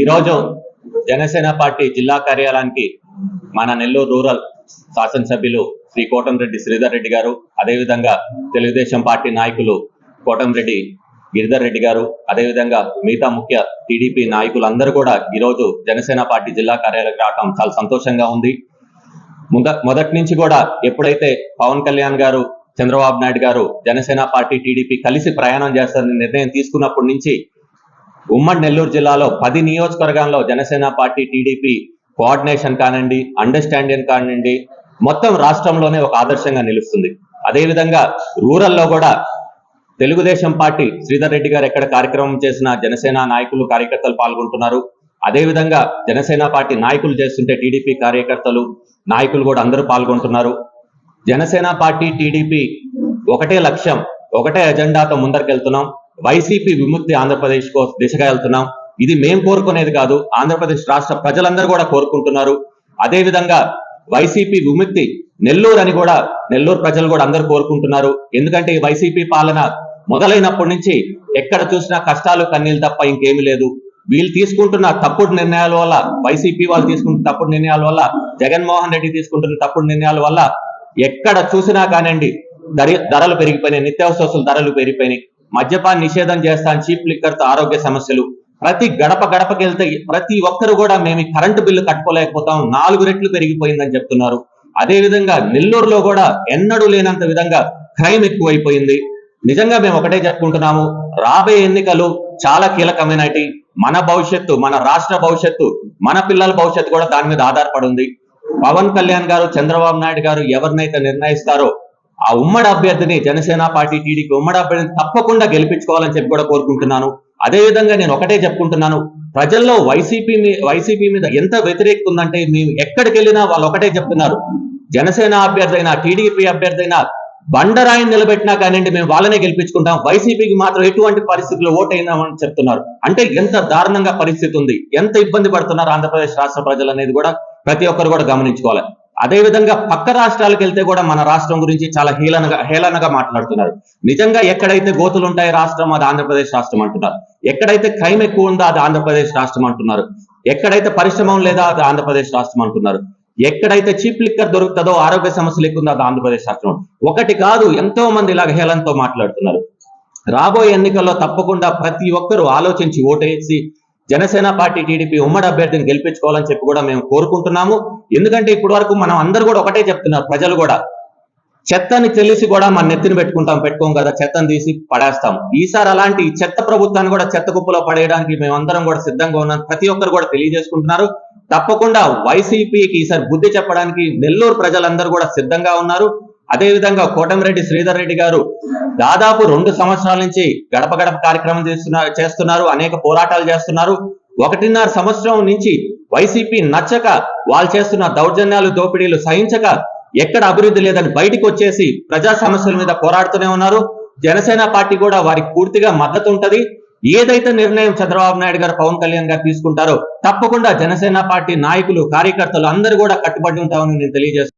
ఈరోజు జనసేన పార్టీ జిల్లా కార్యాలయానికి మన నెల్లూరు రూరల్ శాసనసభ్యులు శ్రీ కోటంరెడ్డి శ్రీధర్ రెడ్డి గారు అదేవిధంగా తెలుగుదేశం పార్టీ నాయకులు కోటంరెడ్డి గిరిధర్ రెడ్డి గారు అదేవిధంగా మిగతా ముఖ్య టీడీపీ నాయకులందరూ కూడా ఈరోజు జనసేన పార్టీ జిల్లా కార్యాలయానికి రావడం చాలా సంతోషంగా ఉంది. ముంద మొదటి నుంచి కూడా ఎప్పుడైతే పవన్ కళ్యాణ్ గారు చంద్రబాబు నాయుడు గారు జనసేన పార్టీ టీడీపీ కలిసి ప్రయాణం చేస్తారని నిర్ణయం తీసుకున్నప్పటి నుంచి ఉమ్మడి నెల్లూరు జిల్లాలో పది నియోజకవర్గాల్లో జనసేన పార్టీ టీడీపీ కోఆర్డినేషన్ కానివ్వండి అండర్స్టాండింగ్ కానివ్వండి మొత్తం రాష్ట్రంలోనే ఒక ఆదర్శంగా నిలుస్తుంది. అదేవిధంగా రూరల్లో కూడా తెలుగుదేశం పార్టీ శ్రీధర్ రెడ్డి గారు ఎక్కడ కార్యక్రమం చేసిన జనసేన నాయకులు కార్యకర్తలు పాల్గొంటున్నారు. అదేవిధంగా జనసేన పార్టీ నాయకులు చేస్తుంటే టీడీపీ కార్యకర్తలు నాయకులు కూడా అందరూ పాల్గొంటున్నారు. జనసేన పార్టీ టీడీపీ ఒకటే లక్ష్యం ఒకటే ఎజెండాతో ముందరికెళ్తున్నాం. వైసీపీ విముక్తి ఆంధ్రప్రదేశ్ కో దిశగా వెళ్తున్నాం. ఇది మేం కోరుకునేది కాదు. ఆంధ్రప్రదేశ్ రాష్ట్ర ప్రజలందరూ కూడా కోరుకుంటున్నారు. అదే విధంగా వైసీపీ విముక్తి నెల్లూరు అని కూడా నెల్లూరు ప్రజలు కూడా అందరూ కోరుకుంటున్నారు. ఎందుకంటే ఈ వైసీపీ పాలన మొదలైనప్పటి నుంచి ఎక్కడ చూసినా కష్టాలు కన్నీళ్ళు తప్ప ఇంకేమీ లేదు. వీళ్ళు తీసుకుంటున్న తప్పుడు నిర్ణయాల వల్ల వైసీపీ వాళ్ళు తీసుకుంటున్న తప్పుడు నిర్ణయాల వల్ల జగన్మోహన్ రెడ్డి తీసుకుంటున్న తప్పుడు నిర్ణయాల వల్ల ఎక్కడ చూసినా కానివ్వండి ధరలు పెరిగిపోయినాయి. నిత్యావసర ధరలు పెరిగిపోయినాయి. మద్యపాన నిషేధం చేస్తాను చీప్ లిక్కర్తో ఆరోగ్య సమస్యలు. ప్రతి గడప గడపకి వెళ్తే ప్రతి ఒక్కరు కూడా మేము కరెంటు బిల్లు కట్టుకోలేకపోతాం నాలుగు రెట్లు పెరిగిపోయిందని చెప్తున్నారు. అదే విధంగా నెల్లూరులో కూడా ఎన్నడూ లేనంత విధంగా క్రైమ్ ఎక్కువైపోయింది. నిజంగా మేము ఒకటే చెప్పుకుంటున్నాము రాబోయే ఎన్నికలు చాలా కీలకమైనటి. మన భవిష్యత్తు మన రాష్ట్ర భవిష్యత్తు మన పిల్లల భవిష్యత్తు కూడా దాని మీద ఆధారపడి ఉంది. పవన్ కళ్యాణ్ గారు చంద్రబాబు నాయుడు గారు ఎవరినైతే నిర్ణయిస్తారో ఆ ఉమ్మడి అభ్యర్థిని జనసేన పార్టీ టీడీపీ ఉమ్మడి అభ్యర్థిని తప్పకుండా గెలిపించుకోవాలని చెప్పి కూడా కోరుకుంటున్నాను. అదే విధంగా నేను ఒకటే చెప్పుకుంటున్నాను. ప్రజల్లో వైసీపీ మీ- వైసీపీ మీద ఎంత వ్యతిరేకత ఉందంటే మేము ఎక్కడికి వెళ్ళినా వాళ్ళు ఒకటే చెప్తున్నారు. జనసేన అభ్యర్థి అయినా టీడీపీ అభ్యర్థి అయినా బండరాయిని నిలబెట్టినా కానివ్వండి మేము వాళ్ళనే గెలిపించుకుంటాం. వైసీపీకి మాత్రం ఎటువంటి పరిస్థితుల్లో ఓటైనామని చెప్తున్నారు. అంటే ఎంత దారుణంగా పరిస్థితి ఉంది ఎంత ఇబ్బంది పడుతున్నారు ఆంధ్రప్రదేశ్ రాష్ట్ర ప్రజలు అనేది కూడా ప్రతి ఒక్కరు కూడా గమనించుకోవాలి. అదే విధంగా పక్క రాష్ట్రాలకు వెళ్తే కూడా మన రాష్ట్రం గురించి చాలా హేళనగా హేళనగా మాట్లాడుతున్నారు. నిజంగా ఎక్కడైతే గోతులు ఉంటాయి రాష్ట్రం అది ఆంధ్రప్రదేశ్ రాష్ట్రం అంటున్నారు. ఎక్కడైతే క్రైమ్ ఎక్కువ ఉందో అది ఆంధ్రప్రదేశ్ రాష్ట్రం అంటున్నారు. ఎక్కడైతే పరిశ్రమం లేదా అది ఆంధ్రప్రదేశ్ రాష్ట్రం అంటున్నారు. ఎక్కడైతే చీప్ లిక్కర్ దొరుకుతుందో ఆరోగ్య సమస్యలు ఎక్కువ ఉందో అది ఆంధ్రప్రదేశ్ రాష్ట్రం. ఒకటి కాదు ఎంతో మంది ఇలాగ హేళనతో మాట్లాడుతున్నారు. రాబోయే ఎన్నికల్లో తప్పకుండా ప్రతి ఒక్కరూ ఆలోచించి ఓటేసి జనసేన పార్టీ టీడీపీ ఉమ్మడి అభ్యర్థిని గెలిపించుకోవాలని చెప్పి కూడా మేము కోరుకుంటున్నాము. ఎందుకంటే ఇప్పటి వరకు మనం అందరూ కూడా ఒకటే చెప్తున్నారు ప్రజలు కూడా. చెత్తని తెలిసి కూడా మన నెత్తిన పెట్టుకుంటాం పెట్టుకోం కదా చెత్తని తీసి పడేస్తాం. ఈసారి అలాంటి చెత్త ప్రభుత్వాన్ని కూడా చెత్త కుప్పలో పడేయడానికి మేమందరం కూడా సిద్ధంగా ఉన్నాం. ప్రతి ఒక్కరు కూడా తెలియజేసుకుంటున్నారు. తప్పకుండా వైసీపీకి ఈసారి బుద్ధి చెప్పడానికి నెల్లూరు ప్రజలందరూ కూడా సిద్ధంగా ఉన్నారు. అదే విధంగా కోటమిరెడ్డి శ్రీధర్ రెడ్డి గారు దాదాపు రెండు సంవత్సరాల నుంచి గడప గడప కార్యక్రమం చేస్తున్నారు చేస్తున్నారు అనేక పోరాటాలు చేస్తున్నారు. ఒకటిన్నర సంవత్సరం నుంచి వైసీపీ నచ్చక వాళ్ళు చేస్తున్న దౌర్జన్యాలు దోపిడీలు సహించక ఎక్కడ అభివృద్ధి లేదని బయటకు వచ్చేసి ప్రజా సమస్యల మీద పోరాడుతూనే ఉన్నారు. జనసేన పార్టీ కూడా వారికి పూర్తిగా మద్దతు ఉంటది. ఏదైతే నిర్ణయం చంద్రబాబు నాయుడు గారు పవన్ కళ్యాణ్ గారు తీసుకుంటారో తప్పకుండా జనసేన పార్టీ నాయకులు కార్యకర్తలు అందరూ కూడా కట్టుబడి ఉంటామని నేను తెలియజేస్తున్నాను